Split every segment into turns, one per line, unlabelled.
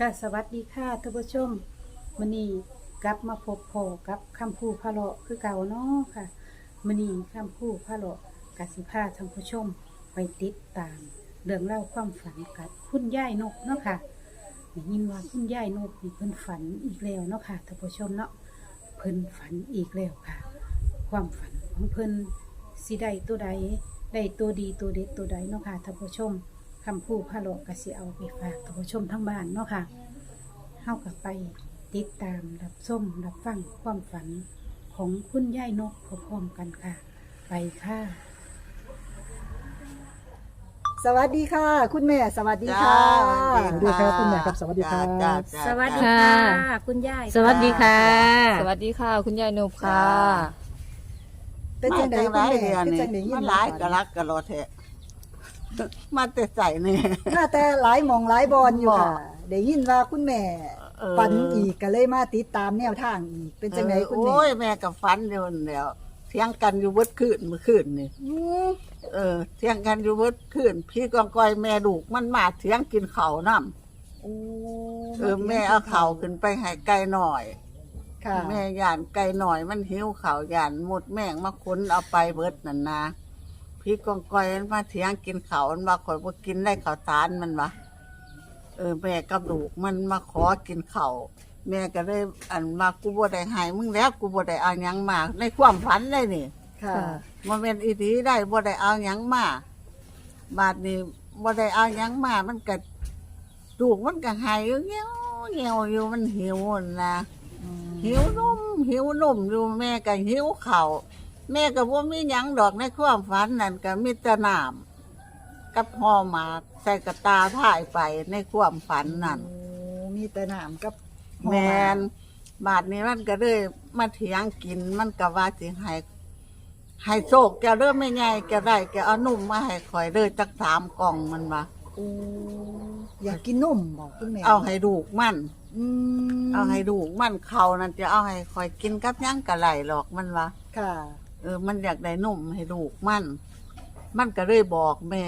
ค่ะสวัสดีค่ะท่านผู้ชมมื้อนี้กลับมาพบพอกับคำพูพะเลาะคือเก่าเนาะค่ะมื้อนี้คำพูพะเลาะกสิพาท่านผู้ชมไปติดตาม เรื่องเล่าความฝันกับคุณย่ายนกเนาะค่ะได้ยินว่าคุณย่ายนกนี่เพิ่นฝันอีกแล้วเนาะค่ะท่านผู้ชมเนาะเพิ่นฝันอีกแล้วค่ะ ความฝันของเพิ่นสิได้ตัวใดได้ตัวดีตัวเด็ดตัวใดเนาะค่ะท่านผู้ชม คำพูดพะโลกกสิเอาไปฝากท่านผู้ชมทั้งบ้านเนาะค่ะเฮากับไปติดตามรับส้มรับฟังความฝันของคุณยายนกพร้อมๆกันค่ะ ไปค่ะ
สวัสดีค่ะ คุณแม่ สวัสดีค่ะ
จ้า
สวัสดีครับคุณแม่ครับสวัสดีครับ
จ้าจ้า
สวัสดี
จ้า
ค่ะ คุณยาย
สวัสดีค่ะ
สวัสดีค่ะ คุณยายนบค่ะ
เป็นจังได
มา
คุณแม่
เดือน
เป็น
นี่
จังไดยิ
มัน
น
หลายกะลักกะโลแทะ มาแต่ใส่นี่
มาแต่หลายหมองหลายบอลอยู่ค่ะ
บ่
ได้ยินว่าคุณแม่
เออ
ฝันอีกก็เลยมาติดตามแนวทางอีก เป็นจังไดคุณแม่
โอ้ยแม่กับฟันเดียวนั่นแหล้วเที่ยงกันอยู่เบิดคืนเมื่อคืนนี่
อืม
เออเที่ยงกันอยู่เบิดคืนพี่กองกอยแม่ลูกมันมาเที่ยงกินข้าวน้
โอ้ำ
เออแม่เอาข้าวขึ้นไปให้ไก่หน่อย
ค่ะ
แม่ย่านไก่หน่อยมันหิวข้าวย่านหมดแม่งมาค้นเอาไปเบิดนั่นนะ พี่กองกอยมันมาเที่ยงกินข้าวมันมาข่อยบ่กินได้ข้าวสารมันวะเออแม่กับลูกมันมาขอกินข้าวแม่ก็เลยอันมากูบ่ได้ให้มึงแล้วกูบ่ได้เอาหยังมาในความฝันเลยนี่
ค่ะ
มันเป็นอีทีได้บ่ได้เอาหยังมาบาดนี้บ่ได้เอาหยังมา มันก็ลูกมันก็หายเงี้ยวเงี้ยวอยู่มันหิวนั่นนะหิวนมหิวนมอยู่แม่ก็หิวข้าว แม่ก็บ่มีหยังดอกในความฝันนั่นก็มีแต่น้ำกับห่อหมากใส่กระตาถ่ายไปในความฝันนั่น
โอ้มีแต่น้ำกับ
แมนบาดนี้มันก็เลยมาเถียงกินมันก็ว่าสิให้ให้โชคแกเริ่มไม่ไงแกได้แกเอานุ่มมาให้คอยเลยจักสามกล่องมันมา
โอ้อยากกินนมบอกคุณแม่
เอาให้ดูกมัน
อืม
เอาให้ดูกมันเขานั่นจะเอาให้คอยกินกับหยังกะไหลหรอกมันว่า
ค่ะ
เออ มันอยากได้นุ่มให้ลูกมัน มันก็เลยบอกแม่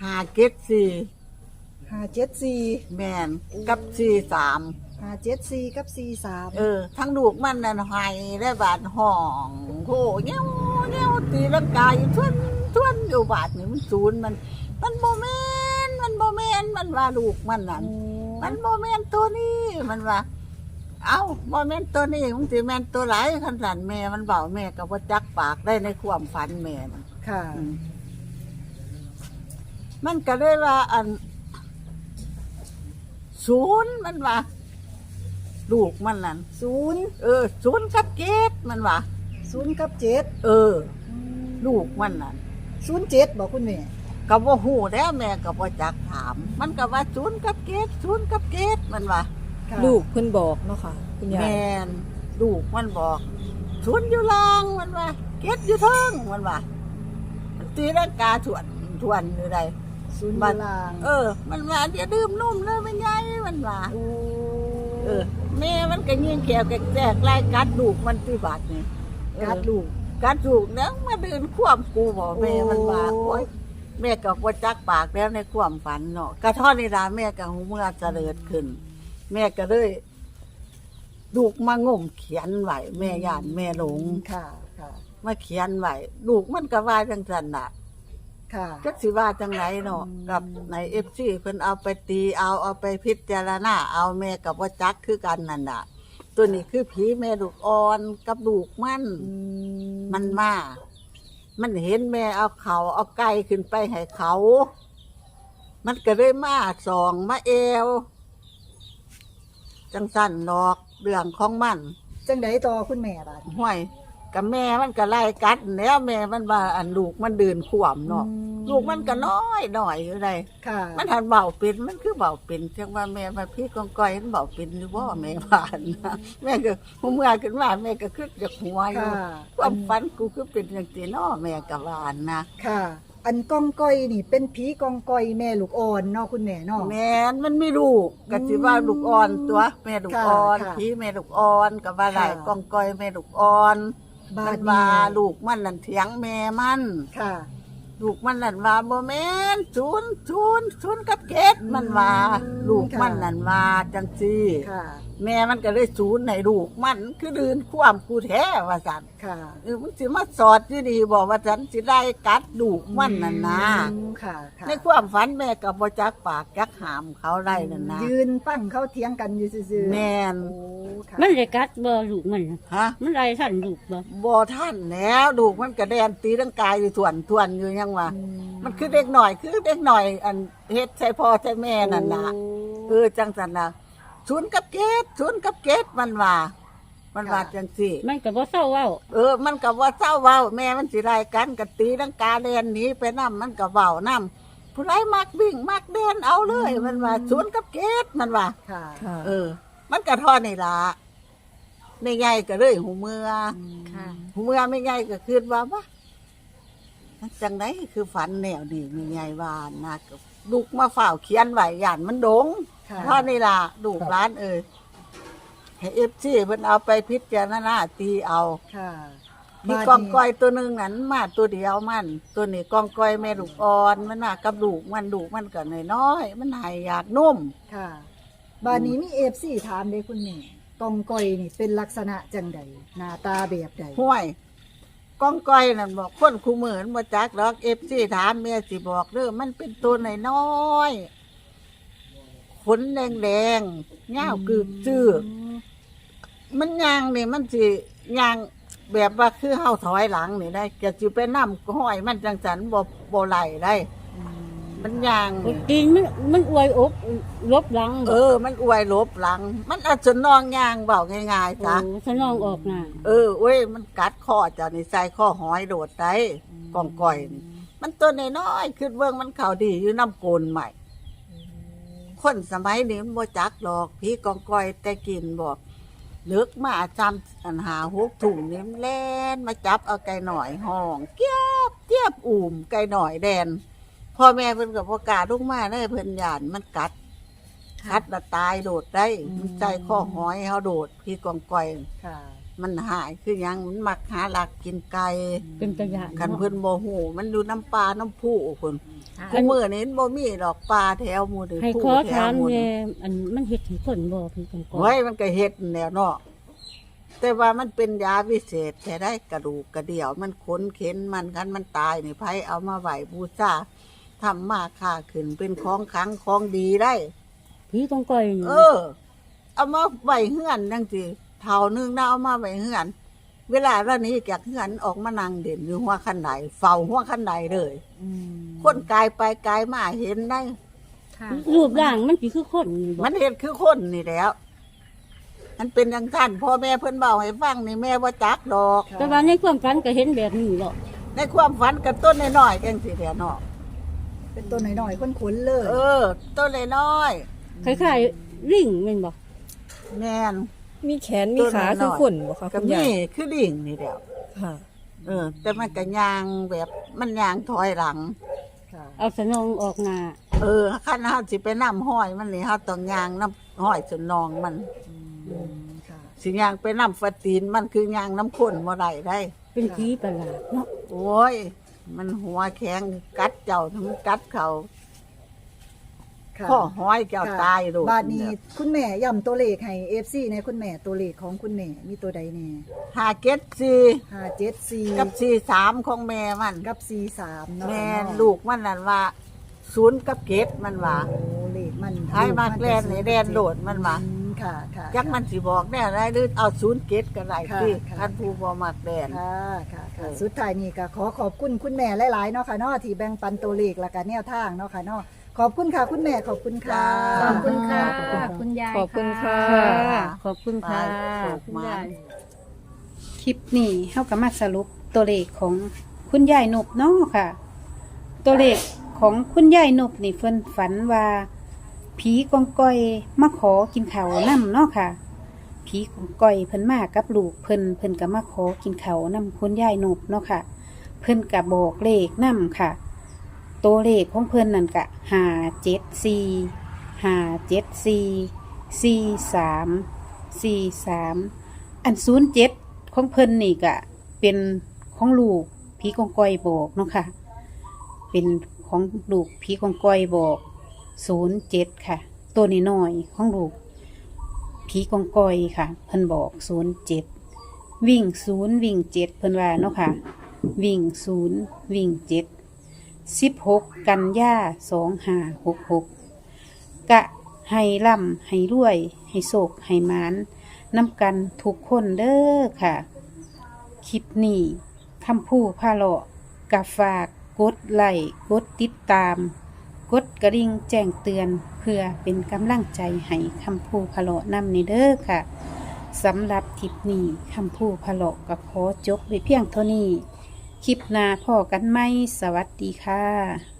หาเก็ดสี่
ห้าเจ็ดสี่
แมนกับสี่สาม
ห้าเจ็ดสี่กับสี่สาม
เออ ทั้งลูกมันนั่นไห้ได้บาดห้องโหเงี้ยวเงี้ยวตีลังกายอยู่ทวนทวนอยู่บาดนี่มันศูนย์มัน มันโมเมนมันโมเมนมันว่าลูกมันนั่น มันโมเมนตัวนี้มันว่า เอ้าโมเมนตัวนี้มึงสิแมนตัวไหนขันสันแม่มันเบาแม่ก็ว่าจักปากได้ในความฝันแม่มัน
ค่ะ
อืมมันก็เลยว่าอันศูนย์มันว่าลูกมันนั่น
ศูนย์
เออศูนย์กับเกตมันว่า
ศูนย์กับเจ็ด
เออ ลูกมันนั่น
ศูนย์เจ็ดบอกคุณแม่
ก็บ่หูแล้วแม่ก็บ่จักถาม มันก็ว่าศูนย์กับเกตศูนย์กับเกตมันว่า
ค่ะ
ลูกเพิ่นบอกเนาะค่ะคุณยา
แม
ย
นลูกมันบอกศูนย์อยู่ล่างมันว่าเกตอยู่เทิงมันว่าตีร่างกาถวนถวนอยู่ใด
ศูนย์
บั
ยู
ด
ลาง
เออ มันว่าอย่าดื่มนุ่มเลยมันใหญ่มันว่า
โอ้
เออ แม่มันก็ยิงแขวแกแจกไล่กัดลูกมันที่บาดนี่เออ
กัดลูก
กัดลูกแล้วมาเดินควมกูบอกแม่มันว่า
โอ้
โอ๊ยแม่ก็บ่จักปากแล้วในความฝันเนาะกระท่อนนี่ล่ะแม่ก็หูเมื่อเจริญขึ้น แม่ก็เลยลูกมางมเขียนไว้แม่ย่านแม่หลง
ค่ะ ค่ะ
มาเขียนไว้ลูกมันก็ว่าจังซั่นน่ะ
ค่ะ
จักสิว่าจังไหนเนาะ
อืม
กับในเอฟซีเพิ่นเอาไปตีเอาเอาไปพิจารณาเอาแม่กับว่าจักคือกันนั่นน่ะ ตัวนี้คือผีแม่ลูกอ่อนกับลูกมัน
อื
มันมา มันเห็นแม่เอาเขาเอาไก่ขึ้นไปให้เขา มันก็เลยมาสองมาเอว จังสั่นดอกเรื่องของมัน
จังไดต่อคุณแม่ล่ะ
ห่วยกับแม่มันก็ไล่กัดแล้วแม่มันว่าอันลูกมันเดินขวมเนาะ
อืม
ลูกมันก็น้อยหน่อยอยู่เลย
ค่ะ
มันหันเบาเป็นมันคือเบาเป็นจังว่าแม่มาพี่กองก้อยมันเบาเป็นหรือว่าแม่ผ่านนะแม่ก็หัวเมื่อขึ้นมาแม่ก็คึกจากหัวอยู่
ค่ะ
ความฝันกูคือเป็นอย่างตีน้อแม่ก็วานนะ
ค่ะ อันกองก้อยนี่เป็นผีกองก้อยแม่ลูกอ่อนเนาะคุณแม่เนาะ
แม่นมันไม่ลูกก็สิว่าลูกอ่อนตัวแม่ลูกอ่อน
ค่ะ
พี่แม่ลูกอ่อนก็ว่าได้
ค่ะ
กองก้อยแม่ลูกอ่อน
บา
มั
ด
น
นี้
ว่าลูกมันนั่นเถียงแม่มัน
ค่ะ
ลูกมันนั่นว่าบ่แม่นศูนย์ศูนย์ศูนย์กับเกตมันว่า
อืม
ลูก
ค่ะ
มันนั่นว่าจังซี่
ค่ะ
แม่มันก็เลยศูนย์ในลูกมันคือดืนความกูแท้ว่าสัน
ค่ะ
เออมันสิมาสอดอยู่ดีบอกว่าฉันสิได้กัดลูกมันนั่นนะ
อืมค่ะค่ะ
ในความฝันแม่ก็บ่จักปากจักหามเขาได้นั่นนะ
ยืนฟังเขาเถียงกันอยู่ซื่อๆ
แม่น
โอ้ค่ะ
มันได้กัดบ่ลูกมันน่ะ
ฮะ
มันได้ท่านลูกบ่
บ่ท่านแล้วลูกมันก็แดนตีร่างกายอยู่ส่วนทวนอยู่ยังว่า
อื
มันคือเด็กหน่อยคือเด็กหน่อย อันเฮ็ดใส่พ่อใส่แม่นั่นน่ะเออจังสันนะ ศูนย์กับเกตศูนย์กับเกตมันว่า มันว่าจังสี่
มันก็บ่เศร้าเว้า
เออ มันกับว่าเศร้าเว้า แม่มันสิไรกันกับตีดังกาเดนหนี้ไปนํมันกับเว้านํผู้ไรมักวิ่งมักเดินเอาเลย มันว่าศูนย์กับเกตมันว่า
ค่ะ
ค่ะ
เออ มันกระท่อนี่ละในใหญ่ก็เลยหูเมือ
ค่ะ
หูเมือไม่ใหญ่ก็คืนว่าว่ามันจังไหนคือฝันแนวดีมีใหญ่วานนะก็ลูกมาฝ่าวเขียนไว้ย่านมันดง
ค่ะ
เพราะนี่ล่ะลูกร้านเอ่ยให้เอฟซีเพิ่นเอาไปพิจารณาตีเอา
ค่ะ
มีกองก้อยตัวหนึ่งนั้นมาตัวเดียวมัน ตัวนี้กองก้อยแม่ลูกอ่อนมันมากับลูกมันลูกมันก็น้อยๆมันใหายอยากนุ่ม
ค่ะบานนี้มีเอฟซีถามเลยคุณแม่กองกอยนี่เป็นลักษณะจังใดหน้าตาแบบใด
ห้วยกองก้อยนั่นบอกคนคู่มือนมาจักหรอกเอฟซีถามแม่สิบอกเด้อมันเป็นตัวน้อยๆข นแดงๆเงาวกึกจื้อมันยางนี่มันสิยางแบบว่าคือเฮาถอยหลังนี่ได้จะสิไปนํห้อยมันจังสันบ่บ่ไหลได้ มันยางนี่
กินมันมันอวยอกลบหลัง
เออ มันอวยลบหลัง มันอาจจะนองยางเบาง่ายๆ
โอ้
จ้ะ
สนองออกหน้า
เออเว้ยมันกัดคอเจ้านี่ใส่ข้อหอยโดดได้กองก่อยนี่มันตัวน้อยๆคือเบิ่งมันเขาดีอยู่น้ำโกนใหม่ คนสมัยนี้มันบ่จักหรอกพี่กองก้อยแต่กินบอกเลิกมาจำอันหาหกถุงนี่มันแล่นมาจับเอาไก่หน่อยห้องเกียบเกียบอุ่มไก่หน่อยแดนพ่อแม่เพิ่นกับพ่อกล้าลูกมาได้เพิ่นหยานมันกัดกัดแล้วตายโดดได้มันใจข้อหอยเฮาโดดพี่กองก้อย
ค่ะ
มันหายคือหยังมันมักหาหลักกินไก่
เป็นตะยาน
กันเพิ่นบ่ฮู้มันอยู่น้ำปลาน้ำผู้เพิ่น
อั
ผู้
น
มื้อนี้บ่มีดอกปลาแถวหมู่เด้
ให้
ผู้
ขอ
แถ
ถาวม
หมู่
แน่
เด้
อันมันเฮ็ดให้คนบ่พี่กองกอ
ไว้
ย
มันก็เฮ็ดแนวเนาะแต่ว่ามันเป็นยาวิเศษแค่ได้กระดูกกระเดี่ยว มันขนเข็นมันกันมันตายนี่ไผเอามาไหวบูชาทำมาค่าขึ้นเป็นของขลังของดีได้
พี่กองกอยนี่
เออ เอามาไหวเฮือนจังสิ เท่านึงนะเอามาไหวเฮือน เวลาเรานี้จากเฮือนออกมานั่งเด่นอยู่หัวคันใดเฝ้าหัวคันใดเลยคนกายไปกายมาเห็นได้
รูปร่างมันสิคือคนนี่บ่
มันเห็นคือคนนี่แหล้ว มันเป็นอย่างท่านพ่อแม่เพิ่นเบาให้ฟังนี่แม่ว่าจักดอก
แต่ว่าในความฝันก็เห็นแบบนี้หรอก
ในความฝันกับต้นน้อยๆจังสิเดียวเนาะ
เป็นตัวหน่อยๆคนๆเลย
เออ ต้นน้อย
คล้ายๆริ่งแม่นบ่
ๆแม่น
มีแขนมีขา
ตัวน้อยๆ
คือคนบ่คะ
กั
คุณยา
นี่
ย
คือดิ่งนี่เดียว
ค่ะ
เออ แต่มันก็ยางแบบมันยางถอยหลัง
ค่ะ
เอาสนองออกหน้า
เออขั้นเฮาสิไปนํห้อยมันนี่เฮาต้องยางน้ำห้อยจนนองมัน
ค่ะ
สิยางไปน้ำฟาตีนมันคือยางน้ำข้นบ่ได้ได้
เป็นผีประหลาดเนาะ
โอ้ย มันหัวแข็งกัดเจ้าทั้งกัดเขา
ค่ะ
ข้อห้อยเจ้า
ค่ะ
ตายโดด
บาดนี้คุณแม่ย่ำตัวเลขให้เอฟซีในคุณแม่ตัวเลขของคุณแม่มีตัวใดแน่
หาเก็ดสี่
ห้าเจ็ดสี่
กับสี่สามของแม่มัน
กับสี่สามเนาะ
แม่
เนาะ
ลูกมันนั่นว่าศูนย์กับเกตมันว่า
โอ้เลขมัน
ใครมากแลนในแดนโดดมันว่า
อืมค่ะค่ะ
จักมันสิบอกแน่ได้หรือเอาศูนย์เกตก็ได้
ค่ะ
ที่
ค่ะ
ท่านผู้บ่มักแดน
ค่ะค่ะค่ะ
เออ
สุดท้ายนี่ก็ขอขอบคุณคุณแม่หลายๆเนาะค่ะเนาะที่แบ่งปันตัวเลขและกันแนวทางเนาะค่ะเนาะ ขอบคุณค่ะคุณแม่ขอบคุณค่ะ
ขอบคุณค่ะ
คุณยาย
ขอบคุณค่ะ
ค่ะขอบคุณค่ะ
ไปโชค
คุณ
มายา
ยคลิปนี้เฮาก็มาสรุปตัวเลขของคุณยายนบเนาะค่ะ ตัวเลขของคุณยายนบนี่เพิ่นฝันว่า ผีกองก้อยมาขอกินข้าวนํเนาะค่ะ ผีกองก้อยเพิ่นมากับลูกเพิ่นเพิ่นก็มาขอกินข้าวนํคุณยายนบเนาะค่ะ เพิ่นก็บอกเลขนํค่ะ ตัวเลขของเพิ่อนนั่นก็ห้าเจ็ดสี่หาเจ็ดสี่สี่สามสี่สามอันศูนย์เจ็ดของเพิ่อนนี่ก็เป็นของลูกผีกองก้อยบอกเนาะค่ะ เป็นของลูกผีของก้อยบอกศูนย์เจ็ดค่ะ ตัวนี้น้อยของลูกผีของก้อยค่ะ เพิ่อนบอกศูนย์เจ็ดวิ่งศูนย์วิ่งเจ็ดเพิ่อนว่าเนาะค่ะ วิ่งศูนย์วิ่งเจ็ด สิบหกกันยาสองหาหกหกกะให้ล่ำให้รวย ให้โศกให้หมานน้ำกันทุกคนเด้อค่ะ คลิปนี้คำพูพาเลาะกับฝากกดไลค์กดติดตาม กดกระดิ่งแจ้งเตือนเพื่อเป็นกำลังใจให้คำพูพาเลาะนำในเด้อค่ะสำหรับคลิปนี้คำพูพาเลาะกับขอจบไปเพียงเท่านี้ คลิปหน้าพ่อกันไหมสวัสดีค่ะ